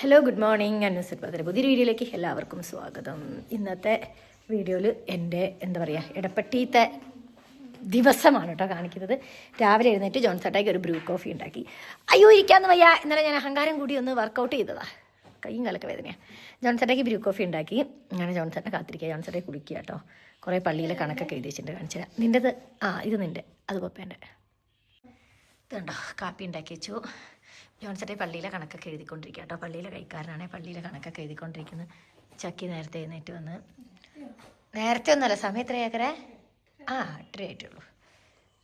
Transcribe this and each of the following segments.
Hello good morning ഞാൻ news പതിന്. പുതിയൊരു വീഡിയോയിലേക്ക് എല്ലാവർക്കും സ്വാഗതം. ഇന്നത്തെ വീഡിയോയിൽ എന്റെ എന്താ പറയുക ഇടപ്പറ്റീത്തെ ദിവസമാണ് കേട്ടോ കാണിക്കുന്നത്. രാവിലെ എഴുന്നേറ്റ് ജോൺസട്ടായിക്ക് ഒരു ബ്രൂ കോഫി ഉണ്ടാക്കി. അയ്യോ ഇരിക്കാന്ന് വയ്യ. ഇന്നലെ ഞാൻ അഹങ്കാരം കൂടി ഒന്ന് വർക്കൗട്ട് ചെയ്തതാ. കൈയും കാലൊക്കെ വേദനയാണ് ജോൺസട്ടയ്ക്ക് ബ്രൂ കോഫി ഉണ്ടാക്കി. അങ്ങനെ ജോൺസട്ടനെ കാത്തിരിക്കുക. ജോൺസട്ടെ കുടിക്കുക കേട്ടോ. കുറേ പള്ളിയിലെ കണക്കൊക്കെ എഴുതി വെച്ചിട്ടുണ്ട് കാണിച്ചു നിന്റെത് ആ ഇത് നിന്റെ. അത് പപ്പേന്റെ. ഇതുണ്ടോ കാപ്പി ഉണ്ടാക്കി വെച്ചു. ജോൺസറ്റെ പള്ളിയിലെ കണക്കൊക്കെ എഴുതിക്കൊണ്ടിരിക്കുക കേട്ടോ. പള്ളിയിലെ കൈക്കാരനാണ് പള്ളിയിലെ കണക്കൊക്കെ എഴുതിക്കൊണ്ടിരിക്കുന്നത് ചക്കി നേരത്തെ എഴുന്നേറ്റ് വന്ന്. നേരത്തെ ഒന്നുമല്ല സമയം എത്രയാക്കരേ ആ എട്ടര ആയിട്ടുള്ളൂ.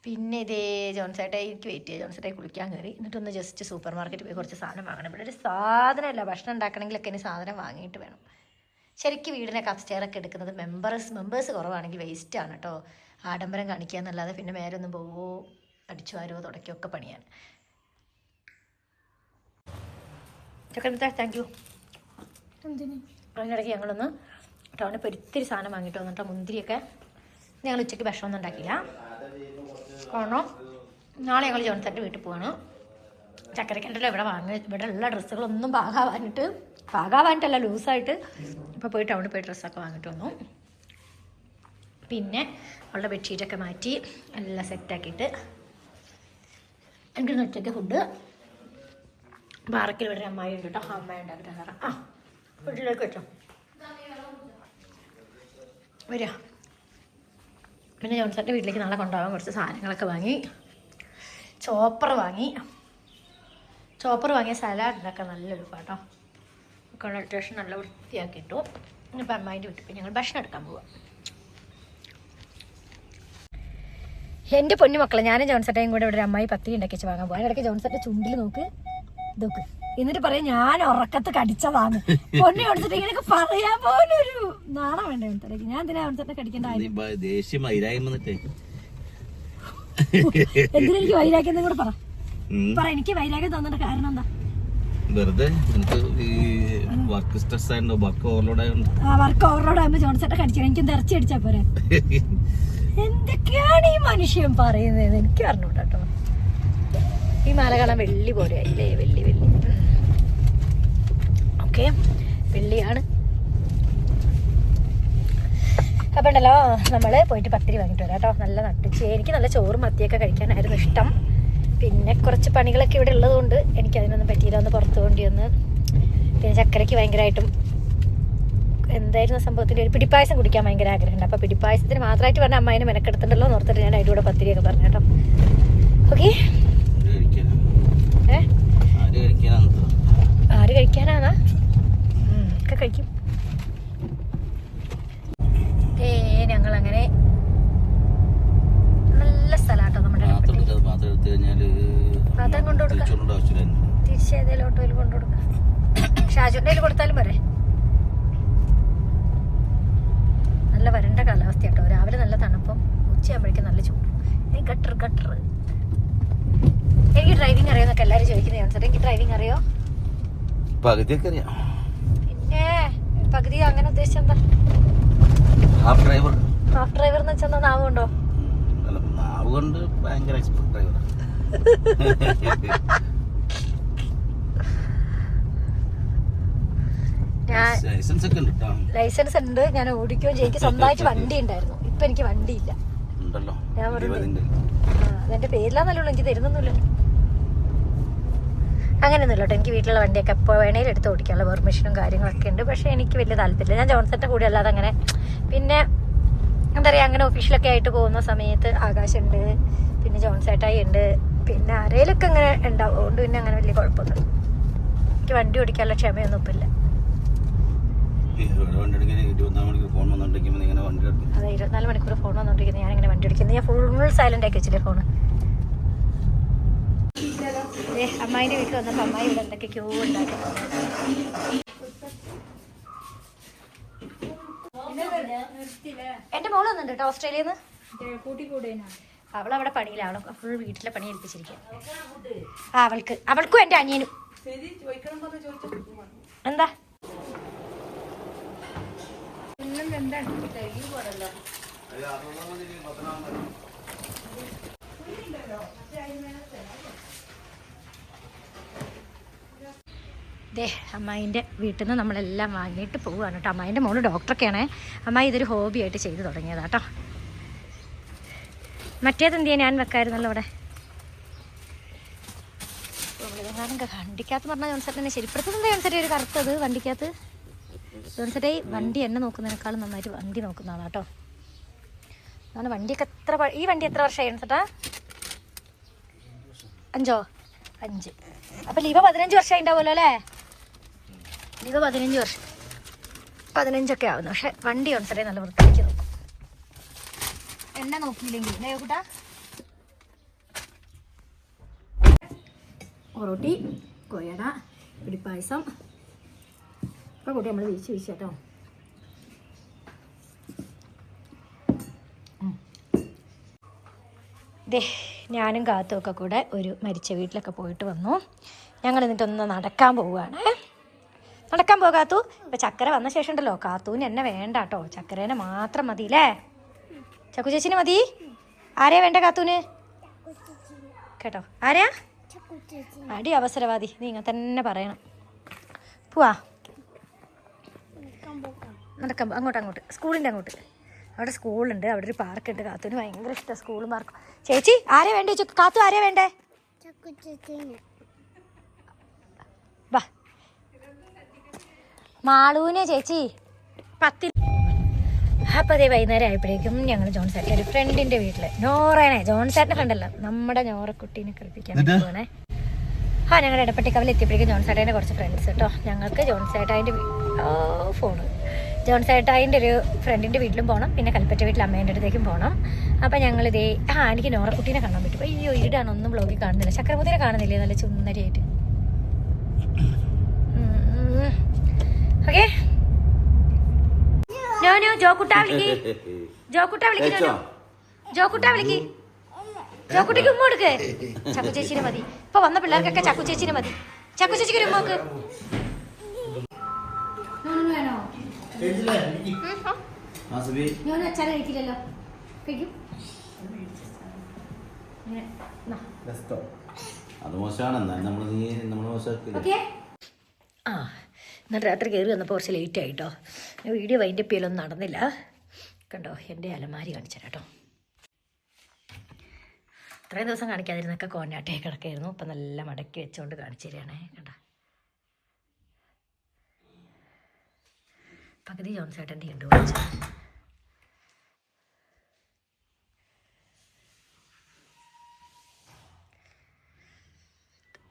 പിന്നെ ഇതേ ജോൺസേട്ടെ എനിക്ക് വെയിറ്റ് ചെയ്യാം. ജോൺസേട്ടെ കുളിക്കാൻ കയറി. എന്നിട്ടൊന്ന് ജസ്റ്റ് സൂപ്പർ മാർക്കറ്റിൽ പോയി കുറച്ച് സാധനം വാങ്ങണം. ഇവിടെ ഒരു സാധനമല്ല ഭക്ഷണം ഉണ്ടാക്കണമെങ്കിലൊക്കെ ഇനി സാധനം വാങ്ങിയിട്ട് വേണം. ശരിക്കും വീടിനൊക്കെ അപ്സ്റ്റെയറൊക്കെ എടുക്കുന്നത് മെമ്പേഴ്സ് മെമ്പേഴ്സ് കുറവാണെങ്കിൽ വേസ്റ്റ് ആണ് കേട്ടോ. ആഡംബരം കാണിക്കുക എന്നല്ലാതെ പിന്നെ മേലൊന്നും പോവോ അടിച്ചു വാരോ തുടയ്ക്കോ ഒക്കെ പണിയാണ്. ചക്കരമിത്ത താങ്ക് യു അതിനിടയ്ക്ക് ഞങ്ങളൊന്ന് ടൗണിൽ ഇപ്പോൾ ഒരിത്തിരി സാധനം വാങ്ങിയിട്ട് വന്നിട്ട് മുന്തിരിയൊക്കെ ഞങ്ങൾ ഉച്ചയ്ക്ക് ഭക്ഷണമൊന്നും ഉണ്ടാക്കില്ല കാരണം നാളെ ഞങ്ങൾ ജോൺസന്റെ വീട്ടിൽ പോവാണ്. ചക്കരക്കണ്ടല്ലോ ഇവിടെ വാങ്ങി ഇവിടെ ഉള്ള ഡ്രസ്സുകളൊന്നും പാകാവാനിട്ട് പാകാവാനിട്ടല്ല ലൂസായിട്ട് ഇപ്പോൾ പോയി ടൗണിൽ പോയി ഡ്രസ്സൊക്കെ വാങ്ങിയിട്ട് വന്നു. പിന്നെ അവളുടെ ബെഡ്ഷീറ്റൊക്കെ മാറ്റി എല്ലാം സെറ്റാക്കിയിട്ട് എനിക്കൊന്ന് ഉച്ചയ്ക്ക് ഫുഡ് പാറക്കിൽ ഇവിടെ അമ്മായി ഉണ്ട് കേട്ടോ. അമ്മ ഉണ്ടാക്കി ആ വീട്ടിലേക്ക് വെച്ചോ. വരിക പിന്നെ ജോൺസന്റെ വീട്ടിലേക്ക് നാളെ കൊണ്ടുപോകാൻ കുറച്ച് സാധനങ്ങളൊക്കെ വാങ്ങി. ചോപ്പർ വാങ്ങി. ചോപ്പർ വാങ്ങിയ സലാഡ് ഉണ്ടാക്കാൻ നല്ല എളുപ്പമാട്ടോ ഒക്കെ അത്യാവശ്യം നല്ല വൃത്തിയാക്കിയിട്ടു. ഇനിയിപ്പോൾ അമ്മായിന്റെ വീട്ടിൽ പോയി ഞങ്ങൾ ഭക്ഷണം എടുക്കാൻ പോവാം. എന്റെ പൊന്നുമക്കളെ ഞാനും ജോൺസട്ടയും കൂടെ ഇവിടെ ഒരു അമ്മായി പത്തിരി ഉണ്ടാക്കി വെച്ച് വാങ്ങാൻ പോകാം അതിനിടയ്ക്ക് ജോൺസന്റെ ചുണ്ടിൽ നോക്ക്. ഇതൊക്കെ എന്നിട്ട് പറയാം ഞാൻ ഉറക്കത്ത് കടിച്ചതാണ്. പൊന്നെ കൊടുത്തിട്ട് ഇങ്ങനെയൊക്കെ പറയാൻ പോലും ഒരു നാണം വേണ്ട ജോൺസട്ടേക്ക് ഞാൻ എന്തിനാ ജോൺസട്ടെ കടിക്കേണ്ട എന്തിനാ എനിക്ക് വൈരാഗ്യം കൂടെ പറ. പറ എനിക്ക് വൈരാഗ്യം തോന്നേണ്ട കാരണം എന്താ? വെറുതെ എനിക്ക് ഈ വർക്ക് സ്ട്രെസ് ആയിരുന്നു വർക്ക് ഓവർലോഡ് ആയതുകൊണ്ട് ആ വർക്ക് ഓവറോട് ആകുമ്പോൾ ജോൺസട്ടെ കടിച്ചു എനിക്ക് ഇറച്ചി അടിച്ചാ പോരെ. എന്തൊക്കെയാണ് ഈ മനുഷ്യൻ പറയുന്നത്? എനിക്ക് അറിഞ്ഞൂടാ കേട്ടോ ഈ മാല കാണാൻ വെള്ളി പോലെ അല്ലേ വെള്ളി വെള്ളി. ഓക്കെ വെള്ളിയാണ്. അപ്പം ഉണ്ടല്ലോ നമ്മൾ പോയിട്ട് പത്തിരി വാങ്ങിയിട്ട് വരാം കേട്ടോ. നല്ല നട്ടിച്ച് എനിക്ക് നല്ല ചോറും മത്തിയൊക്കെ കഴിക്കാനായിരുന്നു ഇഷ്ടം. പിന്നെ കുറച്ച് പണികളൊക്കെ ഇവിടെ ഉള്ളതുകൊണ്ട് എനിക്ക് അതിനൊന്നും പറ്റിയില്ല ഒന്ന് പുറത്തു കൊണ്ടി ഒന്ന് പിന്നെ ചക്കരയ്ക്ക് ഭയങ്കരമായിട്ടും എന്തായിരുന്നു സംഭവത്തിൽ ഒരു പിടിപ്പായസം കുടിക്കാൻ ഭയങ്കര ആഗ്രഹമുണ്ട്. അപ്പോൾ പിടിപ്പായസത്തിന് മാത്രമായിട്ട് പറഞ്ഞ അമ്മായിനെ മെനക്കെടുത്തുണ്ടല്ലോ എന്ന് ഓർത്തിട്ട് ഞാൻ അതിന്റെ കൂടെ പത്തിരിയൊക്കെ പറഞ്ഞു കേട്ടോ ഓക്കെ ആര് കഴിക്കാനാ ഏ ആര് കഴിക്കാനാന്ന് ആര് കഴിക്കാനാന്നാ ഉം, ഒക്കെ കഴിക്കും. ഏ ഞങ്ങൾ അങ്ങനെ നല്ല സ്ഥലാട്ടോ നമ്മുടെ പാത്രം കൊണ്ടുകൊടുക്കാം. ആവശ്യമില്ല ഓട്ടോയിൽ കൊണ്ടുകൊടുക്കാം. ഷാജുന്റെ കയ്യിൽ കൊടുത്താലും പോരെ. നല്ല വരണ്ട കാലാവസ്ഥ കേട്ടോ രാവിലെ നല്ല തണുപ്പും ഉച്ചയാകുമ്പോഴേക്കും നല്ല ചൂടും. എനിക്ക് ഗട്ടർ ഗട്ടർ. എനിക്ക് ഡ്രൈവിംഗ് അറിയാമെന്നൊക്കെ എല്ലാവരും ചോദിക്കുന്നതാണ് സാർ എനിക്ക് ഡ്രൈവിംഗ് അറിയോ? പകുതിയൊക്കെ അറിയാം. പകുതി അങ്ങനെ ഉദ്ദേശിച്ച എന്താ? ഹാഫ് ഡ്രൈവർ ഹാഫ് ഡ്രൈവർ എന്ന് വെച്ചാൽ നാവുണ്ടോ അല്ല നാവ് കൊണ്ട് ഭയങ്കര എക്സ്പെർട്ട് ഡ്രൈവർ ലൈസൻസ് ഒക്കെ ഉണ്ട് ലൈസൻസ് ഉണ്ട്. ഞാൻ ഓടിക്കുകയും ചെയ്യും. എനിക്ക് സ്വന്തമായിട്ട് വണ്ടി ഉണ്ടായിരുന്നു. ഇപ്പൊ എനിക്ക് വണ്ടിയില്ല. ഞാൻ പറഞ്ഞു അതെന്റെ പേരിലാന്നല്ലോ എനിക്ക് തരുന്നൊന്നുമില്ല അങ്ങനെയൊന്നുമില്ല കേട്ടോ. എനിക്ക് വീട്ടിലുള്ള വണ്ടിയൊക്കെ എപ്പോൾ വേണേലും എടുത്ത് ഓടിക്കാനുള്ള പെർമിഷനും കാര്യങ്ങളൊക്കെ ഉണ്ട്. പക്ഷേ എനിക്ക് വലിയ താല്പര്യമില്ല. ഞാൻ ജോൺസന്റെ കൂടെ അല്ലാതെ അങ്ങനെ പിന്നെ എന്താ പറയുക അങ്ങനെ ഒഫീഷ്യലൊക്കെ ആയിട്ട് പോകുന്ന സമയത്ത് ആകാശുണ്ട് പിന്നെ ജോൺസേട്ടായി ഉണ്ട് പിന്നെ ആരേലൊക്കെ അങ്ങനെ ഉണ്ടാവും. അതുകൊണ്ട് പിന്നെ അങ്ങനെ വലിയ കുഴപ്പമൊന്നും എനിക്ക് വണ്ടി ഓടിക്കാനുള്ള ക്ഷമയൊന്നും ഇപ്പം ഇല്ല. ഇരുപത്തിനാല് മണിക്കൂർ ഫോൺ ഇങ്ങനെ അതെ ഇരുപത്തിനാല് മണിക്കൂർ ഫോൺ വന്നുകൊണ്ടിരിക്കുന്നത് ഞാനിങ്ങനെ വണ്ടി ഓടിക്കുന്നത് ഞാൻ ഫുൾ സൈലന്റ് ആക്കി വെച്ചില്ലേ ഫോണ് അമ്മായിന്റെ വീട്ടിൽ വന്നപ്പോൾ അമ്മായി ഇവിടെ എന്തൊക്കെ ക്യൂ ഉണ്ടാക്കി. എന്റെ മോൾ വന്നിട്ടുണ്ട് കേട്ടോ ഓസ്ട്രേലിയയിൽ നിന്ന്. അവൾ അവിടെ പണിയിലാണ് ഫുൾ വീട്ടിലെ പണി ഏൽപ്പിച്ചിരിക്കുക ആ അവൾക്ക്. അവൾക്കും എന്റെ അനിയനും. എന്താ? ദേ അമ്മായിന്റെ വീട്ടിൽ നിന്ന് നമ്മളെല്ലാം വാങ്ങിയിട്ട് പോവുകയാണ് കേട്ടോ. അമ്മായിന്റെ മോൾ ഡോക്ടറൊക്കെയാണേ. അമ്മായി ഇതൊരു ഹോബിയായിട്ട് ചെയ്തു തുടങ്ങിയതാ കേട്ടോ. മറ്റേത് എന്ത് ചെയ്യാൻ ഞാൻ വെക്കായിരുന്നല്ലോ അവിടെ? വണ്ടിക്കകത്ത് പറഞ്ഞാൽ ജോൺസേട്ടനെ ശരിപ്പെടുത്തുന്നത് എന്താ ജോൺസേട്ടൻ ഒരു കറുത്തത് വണ്ടിക്കകത്ത്. ജോൺസേട്ടേ വണ്ടി എന്നെ നോക്കുന്നതിനേക്കാളും നന്നായിട്ട് വണ്ടി നോക്കുന്നതാണ് കേട്ടോ. അതാണ് വണ്ടിയൊക്കെ എത്ര ഈ വണ്ടി എത്ര വർഷമായി ജോൺസേട്ടാ അഞ്ചോ? അഞ്ച്. അപ്പൊ ലീവ പതിനഞ്ച് വർഷമായി ഉണ്ടാവുമല്ലോ അല്ലേ? ലീവ പതിനഞ്ച് വർഷം. പതിനഞ്ചൊക്കെ ആവുന്നു. പക്ഷെ വണ്ടി ജോൺസേട്ടെ നല്ല വൃത്തിക്ക് നോക്കും. എന്നെ നോക്കിയില്ലെങ്കിൽ അല്ലേ പൊറോട്ടി കൊയട പിടിപ്പായസം ഒക്കെ കൂട്ടി നമ്മൾ വീശി വീശി കേട്ടോ. ദേ ഞാനും കാത്തുമൊക്കെ കൂടെ ഒരു മരിച്ച വീട്ടിലൊക്കെ പോയിട്ട് വന്നു. ഞങ്ങൾ എന്നിട്ടൊന്ന് നടക്കാൻ പോവുകയാണ്. നടക്കാൻ പോ കാത്തു ഇപ്പം ചക്കര വന്ന ശേഷം ഉണ്ടല്ലോ കാത്തൂന് എന്നെ വേണ്ട കേട്ടോ ചക്കരേനെ മാത്രം മതി അല്ലേ ചക്കു ചേച്ചിന് മതി. ആരെയാ വേണ്ട കാത്തൂന് കേട്ടോ. ആരെയാ അടി അവസരവാദി. നീ ഇങ്ങനെ തന്നെ പറയണം. പോവാ. നടക്കാം അങ്ങോട്ട് അങ്ങോട്ട്. സ്കൂളിന്റെ അങ്ങോട്ട്. അവിടെ സ്കൂളുണ്ട്. അവിടെ ഒരു പാർക്ക് ഉണ്ട് കാത്തുവിന് ഭയങ്കര ഇഷ്ടമാണ് സ്കൂളും പാർക്കും. ചേച്ചി ആരെയാ വേണ്ടേ? കാത്തു ആരെയാ വേണ്ടേ? മാളൂനെ ചേച്ചി. പത്തി അപ്പൊ അതേ വൈകുന്നേരം ആയപ്പോഴേക്കും ഞങ്ങൾ ജോൺസാറ്റ് ഒരു ഫ്രണ്ടിന്റെ വീട്ടിൽ. നോറേനെ ജോൺസാറ്റിന്റെ ഫ്രണ്ടല്ല നമ്മുടെ നോറക്കുട്ടീനെ കളിപ്പിക്കാൻ പോണേ ആ ഞങ്ങൾ ഇടപ്പെട്ടിക്കവൽ എത്തിയപ്പോഴേക്കും ജോൺസേട്ടാന്റെ കുറച്ച് ഫ്രണ്ട്സ് കേട്ടോ ഞങ്ങൾക്ക് ജോൺസേട്ടാന്റെ ഫോണ് ജോൺസേട്ടായിന്റെ ഒരു ഫ്രണ്ടിന്റെ വീട്ടിലും പോകണം പിന്നെ കൽപ്പറ്റ വീട്ടിലെ അമ്മേന്റെ അടുത്തേക്കും പോകണം അപ്പം ഞങ്ങളിതേ ആ എനിക്ക് നോറക്കുട്ടീനെ കാണാൻ പറ്റും. അയ്യോ ഈടാണ് ഒന്നും ബ്ലോഗിൽ കാണുന്നില്ല. ചക്രമുദിനെ കാണുന്നില്ലേ? നല്ല ചുന്നരിയായിട്ട് ഓക്കെ നോ ജോക്കുട്ട വിളിക്ക്. ജോക്കുട്ട വിളിക്ക് ജോനു. ജോക്കുട്ട വിളിക്ക്. ജോക്കുട്ടിക്ക് ഉമ്മ കൊടുക്ക്. ചക്കു ചേച്ചിനെ മതി. ഇപ്പൊ വന്ന പിള്ളേർക്കൊക്കെ ചക്കു ചേച്ചിനെ മതി. ചക്കു ചേച്ചിക്ക് ഒരു ഉമ്മക്ക് കഴിക്കില്ലല്ലോ. കഴിക്കും. അത് മോശമാണ്. നമ്മൾ നീ നമ്മൾ മോശമാക്കില്ല? ആ. എന്നിട്ട് രാത്രി കയറി വന്നപ്പോൾ കുറച്ച് ലേറ്റ് ആയിട്ടോ. ഞാൻ വീഡിയോ വൈൻഡപ്പ് ചെയ്യലൊന്നും നടന്നില്ല. കണ്ടോ എന്റെ അലമാരി കാണിച്ചു കേട്ടോ. ഇത്രയും ദിവസം കാണിക്കാതിരുന്നൊക്കെ കോന്നാട്ടേ കിടക്കായിരുന്നു. ഇപ്പം നല്ല മടക്കി വെച്ചുകൊണ്ട് കാണിച്ചു തരികയാണേ കണ്ട. പകുതി ജോൺസേട്ടന്റെ ഉണ്ട്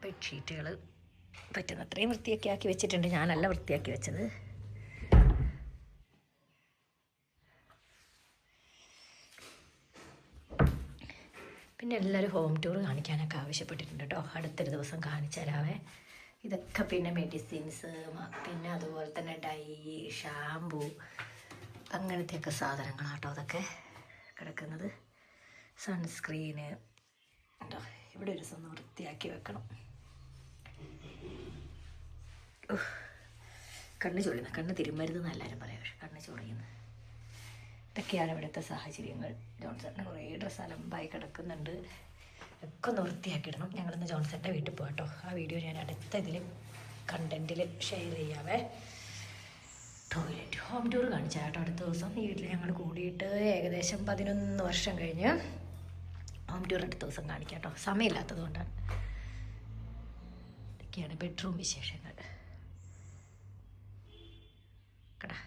ബെഡ്ഷീറ്റുകൾ പറ്റുന്ന അത്രയും വൃത്തിയൊക്കെ ആക്കി വെച്ചിട്ടുണ്ട്. ഞാനല്ല വൃത്തിയാക്കി വെച്ചത്. പിന്നെ എല്ലാവരും ഹോം ടൂർ കാണിക്കാനൊക്കെ ആവശ്യപ്പെട്ടിട്ടുണ്ട് കേട്ടോ അടുത്തൊരു ദിവസം കാണിച്ചു തരാവേ. ഇതൊക്കെ പിന്നെ മെഡിസിൻസ് പിന്നെ അതുപോലെ തന്നെ ഡൈ ഷാമ്പൂ അങ്ങനത്തെയൊക്കെ സാധനങ്ങളാട്ടോ അതൊക്കെ കിടക്കുന്നത്. സൺസ്ക്രീന് കേട്ടോ ഇവിടെ ഒരു ദിവസം വൃത്തിയാക്കി വെക്കണം. കണ്ണ് ചൊള്ളുന്നു കണ്ണ് തിരുമരുതെന്ന് എല്ലാവരും പറയാം. പക്ഷെ കണ്ണ് ചൊറിയുന്നു ഇതൊക്കെയാണ് ഇവിടുത്തെ സാഹചര്യങ്ങൾ. ജോൺസണിന് കുറേ ഡ്രസ്സ് അലമ്പായി കിടക്കുന്നുണ്ട്. ഒക്കെ ഒന്ന് വൃത്തിയാക്കിയിടണം. ഞങ്ങളിന്ന് ജോൺസന്റെ വീട്ടിൽ പോകട്ടോ ആ വീഡിയോ ഞാൻ അടുത്ത ഇതിൽ കണ്ടന്റിൽ ഷെയർ ചെയ്യാവേ. ടോയ്ലറ്റ് ഹോം ടൂർ കാണിച്ചാൽ കേട്ടോ അടുത്ത ദിവസം ഈ വീട്ടിൽ ഞങ്ങൾ കൂടിയിട്ട് ഏകദേശം പതിനൊന്ന് വർഷം കഴിഞ്ഞ് ഹോം ടൂർ അടുത്ത ദിവസം കാണിക്കാം കേട്ടോ സമയമില്ലാത്തത് കൊണ്ടാണ്. ഇതൊക്കെയാണ് ബെഡ്റൂം വിശേഷങ്ങൾ. കടാ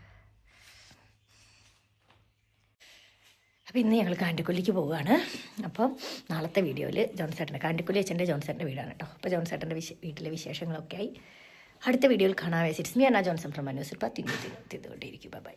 അപ്പോൾ ഇന്ന് ഞങ്ങൾ കാണ്ടിക്കൊല്ലിക്ക് പോവുകയാണ് അപ്പം നാളത്തെ വീഡിയോയിൽ ജോൺസേട്ടന്റെ കാണ്ടിക്കൊല്ലി അച്ഛന്റെ ജോൺസേട്ടന്റെ വീടാണ് കേട്ടോ. അപ്പോൾ ജോൺസേട്ടന്റെ വിശ വീട്ടിലെ വിശേഷങ്ങളൊക്കെ ആയി അടുത്ത വീഡിയോയിൽ കാണാൻ വെച്ചിട്ട് മീ ആ ജോൺസൺ ഫ്രം മനോസിൽ പത്തിന്റെ തിന്നുകൊണ്ടിരിക്കും ബൈ